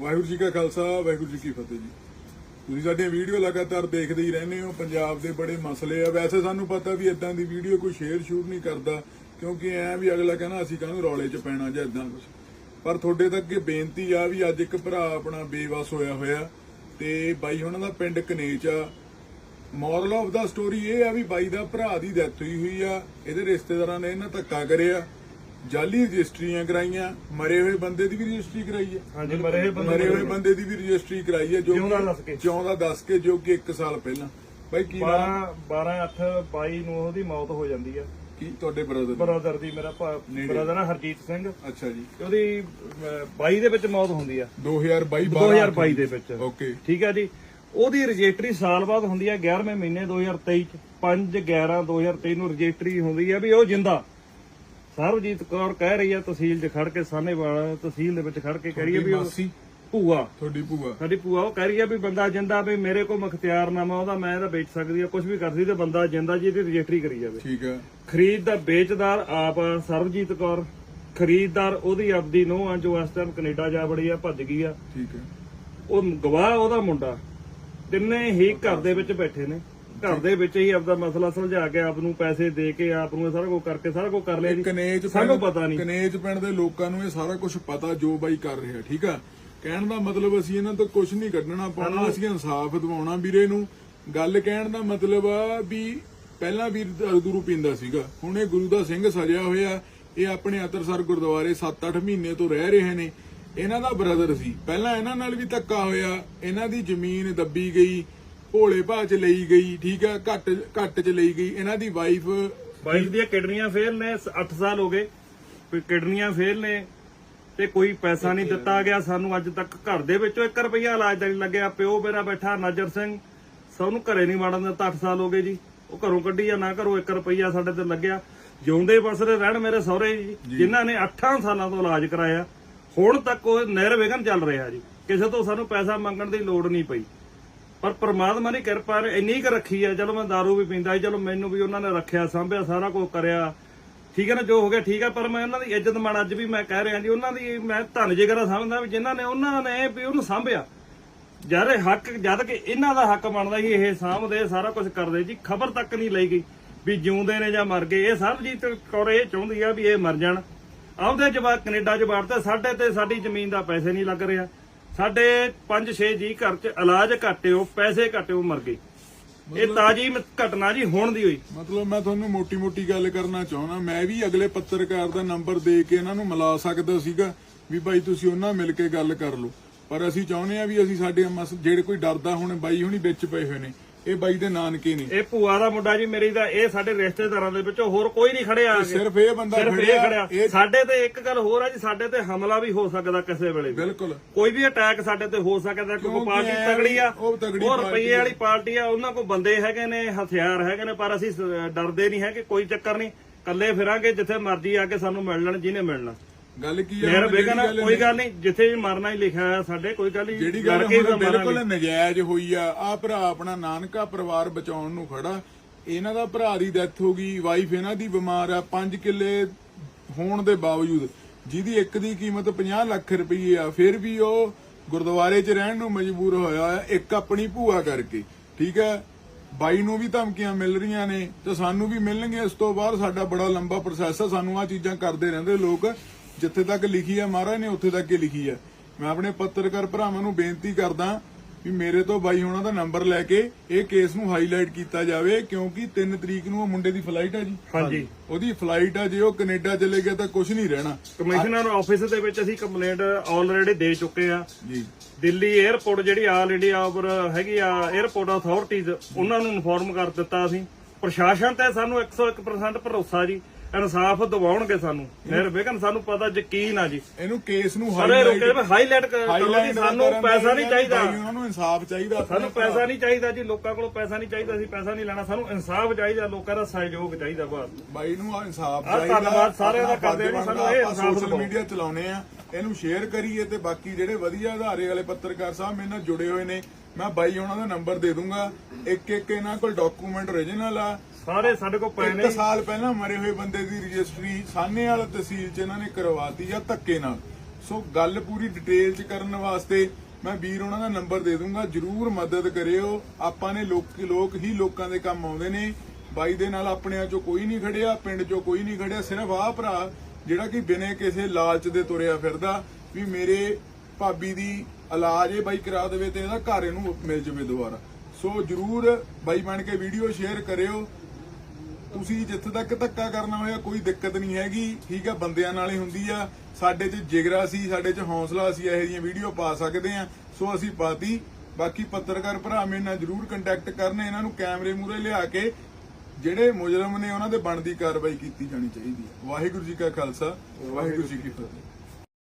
ਵਾਹਿਗੁਰੂ ਜੀ ਕਾ ਖਾਲਸਾ, ਵਾਹਿਗੁਰੂ ਜੀ ਕੀ ਫਤਿਹ ਜੀ। ਤੁਸੀਂ ਸਾਡੀਆਂ ਵੀਡੀਓ ਲਗਾਤਾਰ ਦੇਖਦੇ ਹੀ ਰਹਿੰਦੇ ਹੋ, ਪੰਜਾਬ ਦੇ ਬੜੇ ਮਸਲੇ ਆ। ਵੈਸੇ ਸਾਨੂੰ ਪਤਾ ਵੀ ਇਦਾਂ ਦੀ ਵੀਡੀਓ ਕੋਈ ਸ਼ੇਅਰ ਸ਼ੂਟ ਨਹੀਂ ਕਰਦਾ, ਕਿਉਂਕਿ ਐ ਵੀ ਅਗਲਾ ਕਹਿੰਦਾ, ਅਸੀਂ ਕਾਹਨੂੰ ਰੌਲੇ 'ਚ ਪੈਣਾ ਜਾਂ ਇਦਾਂ ਕੁਝ ਪਰ ਤੁਹਾਡੇ ਤੱਕ ਇਹ ਬੇਨਤੀ ਆ ਵੀ ਅੱਜ ਇੱਕ ਭਰਾ ਆਪਣਾ ਬੇਵਸ ਹੋਇਆ ਹੋਇਆ ਤੇ ਬਾਈ ਉਹਨਾਂ ਦਾ ਪਿੰਡ ਕਨੇਚ ਆ। ਮੋਰਲ ਆਫ ਦਾ ਸਟੋਰੀ ਇਹ ਆ ਵੀ ਬਾਈ ਦਾ ਭਰਾ ਦੀ ਡੈਥ ਹੋਈ ਹੋਈ ਆ। ਇਹਦੇ ਰਿਸ਼ਤੇਦਾਰਾਂ ਨੇ ਇਹਨਾਂ ਧੱਕਾ ਕਰਿਆ। ਜਾਲੀ ਰਜਿਸਟਰੀਆਂ ਕਰਾਈਆਂ ਮਰੇ ਹੋਏ ਬੰਦੇ ਦੀ ਵੀ ਰਜਿਸਟਰੀ ਕਰਾਈ ਹੈ। ਹਾਂਜੀ ਮਰੇ ਹੋਏ ਬੰਦੇ ਮਰੇ ਹੋਏ ਬੰਦੇ ਦੀ ਵੀ ਰਜਿਸਟਰੀ ਕਰਾਈ ਹੈ ਜੋ ਦੱਸ ਕੇ। ਜਿਉਂਦਾ ਦੱਸ ਕੇ ਜੋ ਕਿ 1 ਸਾਲ ਪਹਿਲਾਂ। ਬਾਈ ਕੀ ਨਾਮ? 12 12 8 22 ਨੂੰ ਉਹਦੀ ਮੌਤ ਹੋ ਜਾਂਦੀ ਆ ਕੀ? ਤੁਹਾਡੇ ਬ੍ਰਦਰ ਬ੍ਰਦਰ ਦੀ ਮੇਰਾ ਨੇੜੇ। ਬ੍ਰਦਰ ਆ ਹਰਜੀਤ ਸਿੰਘ। ਅੱਛਾ ਜੀ। ਤੇ ਉਹਦੀ ਅਹ, 22 ਦੇ ਵਿੱਚ ਮੌਤ ਹੁੰਦੀ ਆ 2022 2022 ਦੇ ਵਿੱਚ। ਓਕੇ। ਠੀਕ ਆ ਜੀ। ਉਹਦੀ ਰਜਿਸਟਰੀ ਸਾਲ ਬਾਅਦ ਹੁੰਦੀ ਆ 11ਵੇਂ ਮਹੀਨੇ 2023 ਚ। 5 11 2023 ਨੂੰ ਰਜਿਸਟਰੀ ਹੁੰਦੀ ਆ ਵੀ ਉਹ ਜਿੰਦਾ। ਸਰਬਜੀਤ ਕੌਰ ਕਹਿ ਰਹੀ ਆ ਤਹਿਸੀਲ 'ਚ ਖੜ ਕੇ ਸਾਹਨੇਵਾਲ ਤਹਿਸੀਲ ਦੇ ਵਿੱਚ ਖੜ ਕੇ ਕਹਿ ਰਹੀ ਆ ਵੀ ਉਹ ਮਾਸੀ। ਭੂਆ। ਤੁਹਾਡੀ ਭੂਆ। ਸਾਡੀ ਭੂਆ ਉਹ ਕਹਿ ਰਹੀ ਆ ਵੀ ਬੰਦਾ ਜਿੰਦਾ ਵੀ ਮੇਰੇ ਕੋਲ ਮਖਤਿਆਰਨਾਮਾ ਉਹਦਾ ਮੈਂ ਇਹਦਾ ਵੇਚ ਸਕਦੀ ਆ ਕੁਝ ਵੀ ਕਰ ਸਕਦੀ ਤੇ ਬੰਦਾ ਜਿੰਦਾ ਜੀ ਇਹਦੀ ਰਜਿਸਟਰੀ ਕਰੀ ਜਾਵੇ। ਠੀਕ ਹੈ ਖਰੀਦ ਦਾ ਵੇਚਦਾਰ ਆਪ ਆ, ਸਰਬਜੀਤ ਕੌਰ। ਖਰੀਦਦਾਰ ਉਹਦੀ ਆਪਦੀ ਨੂੰਹ ਆ ਜੋ ਇਸ ਟਾਈਮ ਕੈਨੇਡਾ ਜਾ ਵੜੀ ਆ ਭੱਜ ਗਈ ਆ। ਠੀਕ ਹੈ ਉਹ ਗਵਾਹ ਉਹਦਾ ਮੁੰਡਾ। ਤਿੰਨੇ ਹੀ ਘਰ ਦੇ ਵਿੱਚ ਬੈਠੇ ਨੇ। ਘਰ ਦੇ ਵਿੱਚ ਹੀ ਆਪਦਾ ਮਸਲਾ ਸੁਲਝਾ ਕੇ ਆਪ ਨੂੰ ਪੈਸੇ ਦੇ ਕੇ ਆਪ ਨੂੰ ਇਹ ਸਾਰਾ ਕੁਝ ਕਰਕੇ ਸਾਰਾ ਕੁਝ ਕਰ ਲਿਆ ਜੀ। ਕਨੇਜ ਸਾਨੂੰ ਪਤਾ ਨਹੀਂ। ਕਨੇਜ ਪਿੰਡ ਦੇ ਲੋਕਾਂ ਨੂੰ ਇਹ ਸਾਰਾ ਕੁਝ ਪਤਾ ਜੋ ਬਾਈ ਕਰ ਰਿਹਾ ਠੀਕ ਆ? ਕਹਿਣ ਦਾ ਮਤਲਬ ਅਸੀਂ ਇਹਨਾਂ ਤੋਂ ਕੁਝ ਨਹੀਂ ਕੱਢਣਾ ਪਾਉਣਾ ਅਸੀਂ ਇਨਸਾਫ ਦਿਵਾਉਣਾ ਵੀਰੇ ਨੂੰ। ਗੱਲ ਕਹਿਣ ਦਾ ਮਤਲਬ ਆ ਵੀ ਪਹਿਲਾਂ ਵੀਰ ਦੂਰੂ ਪੀਂਦਾ ਸੀਗਾ ਹੁਣ ਇਹ ਗੁਰੂ ਦਾ ਸਿੰਘ ਸਜਿਆ ਹੋਇਆ ਇਹ ਆਪਣੇ ਅਤਰਸਰ ਗੁਰਦੁਆਰੇ 7-8 ਮਹੀਨੇ ਤੋਂ ਰਹਿ ਰਹੇ ਨੇ। ਇਹਨਾਂ ਦਾ ਬ੍ਰਦਰ ਸੀ। ਪਹਿਲਾਂ ਇਹਨਾਂ ਨਾਲ ਵੀ ਧੱਕਾ ਹੋਇਆ ਇਹਨਾਂ ਦੀ ਜ਼ਮੀਨ ਦੱਬੀ ਗਈ ਭੋਲੇ ਭਾਅ ਚ ਲਈ ਗਈ ਠੀਕ ਆ ਘੱਟ ਘੱਟ ਚ ਲਈ ਗਈ। ਇਹਨਾਂ ਦੀ ਵਾਈਫ ਵਾਈਫ ਦੀਆਂ ਕਿਡਨੀਆਂ ਫੇਲ ਨੇ 8 ਸਾਲ ਹੋ ਗਏ। ਕੋਈ ਕਿਡਨੀਆਂ ਫੇਲ ਨੇ ਤੇ ਕੋਈ ਪੈਸਾ ਨਹੀਂ ਦਿੱਤਾ ਗਿਆ। ਸਾਨੂੰ ਅੱਜ ਤੱਕ ਘਰ ਦੇ ਵਿੱਚੋਂ 1 ਰੁਪਈਆ ਇਲਾਜ ਦਾ ਨਹੀਂ ਲੱਗਿਆ। ਪਿਓ ਮੇਰਾ ਬੈਠਾ ਨਾਜਰ ਸਿੰਘ। ਸਾਨੂੰ ਘਰੇ ਨਹੀਂ ਵੜਨ ਦਿੱਤਾ 8 ਸਾਲ ਹੋ ਗਏ ਜੀ। ਉਹ ਘਰੋਂ ਕੱਢੀ ਆ ਨਾ ਘਰੋਂ 1 ਰੁਪਈਆ ਸਾਡੇ ਤੇ ਲੱਗਿਆ। ਜਿਉਂਦੇ ਬਸਰੇ ਰਹਿਣ ਮੇਰੇ ਸਹੁਰੇ ਜੀ ਜਿਨ੍ਹਾਂ ਨੇ 8 ਸਾਲਾਂ ਤੋਂ ਇਲਾਜ ਕਰਾਇਆ। ਹੁਣ ਤੱਕ ਉਹ ਨਿਰਵਿਘਨ ਚੱਲ ਰਿਹਾ ਜੀ। ਕਿਸੇ ਤੋਂ ਸਾਨੂੰ ਪੈਸਾ ਮੰਗਣ ਦੀ ਲੋੜ ਨਹੀਂ ਪਈ। ਪਰ ਪ੍ਰਮਾਤਮਾ ਦੀ ਕਿਰਪਾ ਇੰਨੀ ਕੁ ਰੱਖੀ ਆ, ਚਲੋ ਮੈਂ दारू ਵੀ ਪੀਂਦਾ ਸੀ, ਚਲੋ ਮੈਨੂੰ ਵੀ ਉਹਨਾਂ ਨੇ ਰੱਖਿਆ, ਸਾਂਭਿਆ, ਸਾਰਾ ਕੁਝ ਕਰਿਆ। ਠੀਕ ਹੈ ਨਾ, ਜੋ ਹੋ ਗਿਆ ਠੀਕ ਆ, ਪਰ ਮੈਂ ਉਹਨਾਂ ਦੀ ਇੱਜ਼ਤ ਮਾਣ ਅੱਜ ਵੀ ਮੈਂ ਕਹਿ ਰਿਹਾ ਜੀ, ਉਹਨਾਂ ਦੀ ਮੈਂ ਧੰਨ ਜਿਗਰਾ ਸਮਝਦਾ ਵੀ ਜਿਨ੍ਹਾਂ ਨੇ, ਉਹਨਾਂ ਨੇ ਵੀ ਉਹਨੂੰ ਸਾਂਭਿਆ। ਜਦ ਇਹ ਹੱਕ, ਜਦ ਕਿ ਇਹਨਾਂ ਦਾ ਹੱਕ ਬਣਦਾ ਸੀ, ਇਹ ਸਾਂਭਦੇ, ਸਾਰਾ ਕੁਝ ਕਰਦੇ ਜੀ, ਖਬਰ ਤੱਕ ਨਹੀਂ ਲਈ ਗਈ ਵੀ ਜਿਉਂਦੇ ਨੇ ਜਾਂ ਮਰ ਗਏ। ਇਹ ਸਰਬਜੀਤ ਕੌਰ ਇਹ ਚਾਹੁੰਦੀ ਆ ਵੀ ਇਹ ਮਰ ਜਾਣ। ਆਪਦੇ ਜਵਾਕ ਕੈਨੇਡਾ ਚ ਵੜਦੇ ਸਾਡੇ ਤੇ ਸਾਡੀ ਜ਼ਮੀਨ ਦਾ ਪੈਸੇ ਨਹੀਂ ਲੱਗ ਰਿਹਾ। ਸਾਡੇ 5-6 ਜੀ ਘਰ ਚ ਇਲਾਜ ਘਟਿਓ ਪੈਸੇ ਘਟਿਓ ਮਰ ਗਏ। ਇਹ ਤਾਜੀ ਘਟਨਾ ਜੀ ਹੁਣ ਦੀ ਹੋਈ। ਮਤਲਬ ਮੈਂ ਤੁਹਾਨੂੰ ਮੋਟੀ-ਮੋਟੀ ਗੱਲ ਕਰਨਾ ਚਾਹੁੰਦਾ। ਮੈਂ ਵੀ ਅਗਲੇ ਪੱਤਰਕਾਰ ਦਾ ਨੰਬਰ ਦੇ ਕੇ ਇਹਨਾਂ ਨੂੰ ਮਿਲਾ ਸਕਦਾ ਸੀਗਾ ਵੀ ਬਾਈ ਤੁਸੀਂ ਉਹਨਾਂ ਮਿਲ ਕੇ ਗੱਲ ਕਰ ਲਓ। ਪਰ ਅਸੀਂ ਚਾਹੁੰਦੇ ਆ ਵੀ ਅਸੀਂ ਸਾਡੇ ਜਿਹੜੇ ਕੋਈ ਡਰਦਾ ਹੁਣ ਬਾਈ ਹੁਣੀ ਵਿੱਚ ਪਏ ਹੋਏ ਨੇ ਇਹ ਬਾਈ ਦੇ ਨਾਨਕੇ ਨੇ। ਇਹ ਭੂਆ ਦਾ ਮੁੰਡਾ ਜੀ ਮੇਰੀ ਦਾ ਇਹ ਸਾਡੇ ਰਿਸ਼ਤੇਦਾਰਾਂ ਦੇ ਵਿੱਚੋਂ ਹੋਰ ਕੋਈ ਨਹੀਂ ਖੜਿਆ ਆ ਕੇ। ਸਿਰਫ ਇਹ ਬੰਦਾ ਸਿਰਫ ਇਹ ਖੜਿਆ। ਇਹ ਸਾਡੇ ਤੇ ਇੱਕ ਗੱਲ ਹੋਰ ਆ ਜੀ ਸਾਡੇ ਤੇ ਹਮਲਾ ਵੀ ਹੋ ਸਕਦਾ ਕਿਸੇ ਵੇਲੇ ਵੀ। ਬਿਲਕੁਲ। ਕੋਈ ਵੀ ਅਟੈਕ ਸਾਡੇ ਤੇ ਹੋ ਸਕਦਾ ਕਿਉਂਕਿ ਕਿਉਂਕਿ ਪਾਰਟੀ ਤਗੜੀ ਆ। ਉਹ ਤਗੜੀ ਉਹ ਪਾਰਟੀ ਰੁਪਈਏ ਵਾਲੀ ਪਾਰਟੀ ਆ ਉਹਨਾਂ ਕੋਲ ਬੰਦੇ ਹੈਗੇ ਨੇ ਹਥਿਆਰ ਹੈਗੇ ਨੇ ਪਰ ਅਸੀਂ ਸ- ਡਰਦੇ ਨਹੀਂ ਹੈਗੇ ਕੋਈ ਚੱਕਰ ਨਹੀਂ। ਕੱਲੇ ਫਿਰਾਂਗੇ ਜਿੱਥੇ ਮਰਜ਼ੀ ਆ ਕੇ ਸਾਨੂੰ ਮਿਲ ਲੈਣ ਜਿਹਨੇ ਮਿਲਣਾ। ਗੱਲ ਕੀ ਆ? ਮੇਰਾ ਬੇਗਨ ਗੱਲ ਕੋਈ ਗੱਲ ਨਹੀਂ ਜਿੱਥੇ ਵੀ ਮਰਨਾ ਹੀ ਲਿਖਿਆ ਆ ਸਾਡੇ ਕੋਈ ਗੱਲ ਨਹੀਂ ਜਿਹੜੀ ਗੱਲ ਹੁਣ ਬਿਲਕੁਲ। ਨਜਾਇਜ਼ ਹੋਈ ਆ ਆ ਭਰਾ ਆਪਣਾ ਨਾਨਕਾ ਪਰਿਵਾਰ ਬਚਾਉਣ ਨੂੰ ਖੜਾ। ਇਹਨਾਂ ਦਾ ਭਰਾ ਦੀ ਡੈਥ ਹੋ ਗਈ ਵਾਈਫ ਇਹਨਾਂ ਦੀ ਬਿਮਾਰ ਆ 5 ਕਿੱਲੇ ਹੋਣ ਦੇ ਬਾਵਜੂਦ। ਜਿਹਦੀ ਇੱਕ ਦੀ ਕੀਮਤ 50 ਲੱਖ ਰੁਪਏ ਆ ਫਿਰ ਵੀ ਉਹ ਗੁਰਦੁਆਰੇ 'ਚ ਰਹਿਣ ਨੂੰ ਮਜਬੂਰ ਹੋਇਆ ਹੈ ਇੱਕ ਆਪਣੀ ਭੂਆ ਕਰਕੇ। ਠੀਕ ਹੈ? ਬਾਈ ਨੂੰ ਵੀ ਧਮਕੀਆਂ ਮਿਲ ਰਹੀਆਂ ਨੇ ਤੇ ਸਾਨੂੰ ਵੀ ਮਿਲਣਗੀਆਂ। ਇਸ ਤੋਂ ਬਾਅਦ ਸਾਡਾ ਬੜਾ ਲੰਬਾ ਪ੍ਰੋਸੈਸ ਆ ਸਾਨੂੰ ਆ ਚੀਜ਼ਾਂ ਕਰਦੇ ਰਹਿੰਦੇ ਲੋਕ। ਜਿੱਥੇ ਤੱਕ ਲਿਖੀ ਆ ਮਹਾਰਾਜ ਨੇ ਉੱਥੇ ਤੱਕ ਹੀ ਲਿਖੀ ਆ ਮੈਂ ਆਪਣੇ ਪੱਤਰਕਾਰ ਭਰਾਵਾਂ ਨੂੰ ਬੇਨਤੀ ਕਰਦਾ ਵੀ ਮੇਰੇ ਤੋਂ ਬਾਈ ਹੋਣਾ ਦਾ ਨੰਬਰ ਲੈ ਕੇ ਇਹ ਕੇਸ ਨੂੰ ਹਾਈਲਾਈਟ ਕੀਤਾ ਜਾਵੇ ਕਿਉਂਕਿ 3 ਤਰੀਕ ਨੂੰ ਉਹ ਮੁੰਡੇ ਦੀ ਫਲਾਈਟ ਆ ਜੀ। ਹਾਂਜੀ। ਉਹਦੀ ਫਲਾਈਟ ਆ ਜੇ ਉਹ ਕੈਨੇਡਾ ਚਲੇ ਗਿਆ ਤਾਂ ਕੁਝ ਨਹੀਂ ਰਹਿਣਾ। ਕਮਿਸ਼ਨਰ ਆਫਿਸ ਦੇ ਵਿੱਚ ਅਸੀਂ ਕੰਪਲੇਂਟ ਆਲਰੇਡੀ ਦੇ ਚੁੱਕੇ ਆ। ਜੀ। ਦਿੱਲੀ 에ਅਰਪੋਰਟ ਜਿਹੜੀ ਆਲ ਇੰਡੀਆ ਉੱਪਰ ਹੈਗੀ ਆ 에ਅਰਪੋਰਟ ਅਥਾਰਟੀਜ਼ ਉਹਨਾਂ ਨੂੰ ਇਨਫੋਰਮ ਕਰ ਦਿੱਤਾ ਅਸੀਂ। ਪ੍ਰਸ਼ਾਸਨ ਤੇ ਸਾਨੂੰ 101% ਭਰੋਸਾ ਜੀ। ਇਨਸਾਫ ਦਿਵਾਉਣਗੇ ਸਾਨੂੰ। ਨਿਰਵਿਘਨ ਸਾਨੂੰ ਪਤਾ ਯਕੀਨ ਆ ਜੀ। ਇਹਨੂੰ ਕੇਸ ਨੂੰ ਸਾਰੇ ਰੋਕੇ ਹਾਈਲਾਈਟ ਕਰੋ ਜੀ ਸਾਨੂੰ ਪੈਸਾ ਨਹੀਂ ਚਾਹੀਦਾ। ਉਹਨਾਂ ਨੂੰ ਇਨਸਾਫ ਚਾਹੀਦਾ। ਸਾਨੂੰ ਪੈਸਾ ਨਹੀਂ ਚਾਹੀਦਾ ਜੀ ਲੋਕਾਂ ਕੋਲੋਂ ਪੈਸਾ ਨਹੀਂ ਚਾਹੀਦਾ ਅਸੀਂ ਪੈਸਾ ਨਹੀਂ ਲੈਣਾ ਸਾਨੂੰ ਇਨਸਾਫ ਚਾਹੀਦਾ ਲੋਕਾਂ ਦਾ ਸਹਿਯੋਗ ਚਾਹੀਦਾ ਬਸ। ਬਾਈ ਨੂੰ ਆ ਇਨਸਾਫ ਚਾਹੀਦਾ। ਧੰਨਵਾਦ ਸਾਰਿਆਂ ਦਾ ਕਰਦੇ ਨੇ, ਸਾਨੂੰ ਇਹ ਇਨਸਾਫ ਸੋਸ਼ਲ। ਮੀਡੀਆ ਚਲਾਉਨੇ ਆ। ਇਹਨੂੰ ਸ਼ੇਅਰ ਕਰੀਏ ਤੇ ਬਾਕੀ ਜਿਹੜੇ ਵਧੀਆ ਆਧਾਰੇ ਵਾਲੇ ਪੱਤਰਕਾਰ ਸਾਹਿਬ ਮੇਰੇ ਨਾਲ ਜੁੜੇ ਹੋਏ ਨੇ ਮੈਂ ਬਾਈ ਉਹਨਾਂ ਦਾ ਨੰਬਰ ਦੇ ਦੂੰਗਾ। ਇੱਕ ਇੱਕ ਇਹਨਾਂ ਕੋਲ ਡਾਕੂਮੈਂਟ origignal ਆ। ਸਾਰੇ ਸਾਡੇ ਕੋਲ ਪਏ ਨੇ। ਇੱਕ ਸਾਲ ਪਹਿਲਾਂ ਮਰੇ ਹੋਏ ਬੰਦੇ ਦੀ ਰਜਿਸਟਰੀ ਸਾਹਨੇਵਾਲ ਤਹਿਸੀਲ 'ਚ ਇਹਨਾਂ ਨੇ ਕਰਵਾਤੀ ਆ ਧੱਕੇ ਨਾਲ। ਸੋ ਗੱਲ ਪੂਰੀ ਡਿਟੇਲ ਚ ਕਰਨ ਵਾਸਤੇ ਮੈਂ ਵੀਰ ਉਹਨਾਂ ਦਾ ਨੰਬਰ ਦੇ ਦੂੰਗਾ। ਜਰੂਰ ਮਦਦ ਕਰਿਓ। ਆਪਾਂ ਨੇ ਲੋਕ ਲੋਕ ਹੀ ਲੋਕਾਂ ਦੇ ਕੰਮ ਆਉਂਦੇ ਨੇ। ਬਾਈ ਦੇ ਨਾਲ ਆਪਣਿਆਂ ਚੋਂ ਕੋਈ ਨਹੀਂ ਖੜਿਆ ਪਿੰਡ ਚੋਂ ਕੋਈ ਨਹੀਂ ਖੜਿਆ। ਸਿਰਫ ਆਹ ਭਰਾ ਜਿਹੜਾ ਕਿ ਬਿਨੇ ਕਿਸੇ ਲਾਲਚ ਦੇ ਤੁਰਿਆ ਫਿਰਦਾ ਵੀ ਮੇਰੇ ਭਾਬੀ ਦੀ ਇਲਾਜ ਇਹ ਬਾਈ ਕਰਾ ਦੇਵੇ ਤੇ ਇਹਦਾ ਘਰ ਇਹਨੂੰ ਮਿਲ ਜਾਵੇ ਦੁਬਾਰਾ। ਸੋ ਜਰੂਰ ਬਾਈ ਬਣ ਕੇ ਵੀਡੀਓ ਸ਼ੇਅਰ ਕਰਿਓ। ਤੁਸੀਂ ਜਿੱਥੇ ਤੱਕ ਧੱਕਾ ਕਰਨਾ ਹੋਇਆ ਕੋਈ ਦਿੱਕਤ ਨਹੀਂ ਹੈਗੀ। ਠੀਕ ਆ, ਬੰਦਿਆਂ ਨਾਲ ਹੀ ਹੁੰਦੀ ਆ। ਸਾਡੇ 'ਚ ਜਿਗਰਾ ਸੀ, ਸਾਡੇ 'ਚ ਹੌਸਲਾ ਸੀ, ਇਹੋ ਜਿਹੀਆਂ ਵੀਡੀਓ ਪਾ ਸਕਦੇ ਆ। ਸੋ ਅਸੀਂ ਪਾਤੀ। ਬਾਕੀ ਪੱਤਰਕਾਰ ਭਰਾ ਮੇਰੇ ਨਾਲ ਜਰੂਰ ਕੰਟੈਕਟ ਕਰਨ, ਇਹਨਾਂ ਨੂੰ ਕੈਮਰੇ ਮੂਰੇ ਲਿਆ ਕੇ ਜਿਹੜੇ ਮੁਜਰਮ ਨੇ ਉਹਨਾਂ ਦੇ ਬਣਦੀ ਕਾਰਵਾਈ ਕੀਤੀ ਜਾਣੀ ਚਾਹੀਦੀ ਹੈ ਵਾਹਿਗੁਰੂ ਜੀ ਕਾ ਖਾਲਸਾ, ਵਾਹਿਗੁਰੂ ਜੀ ਕੀ ਫਤਿਹ।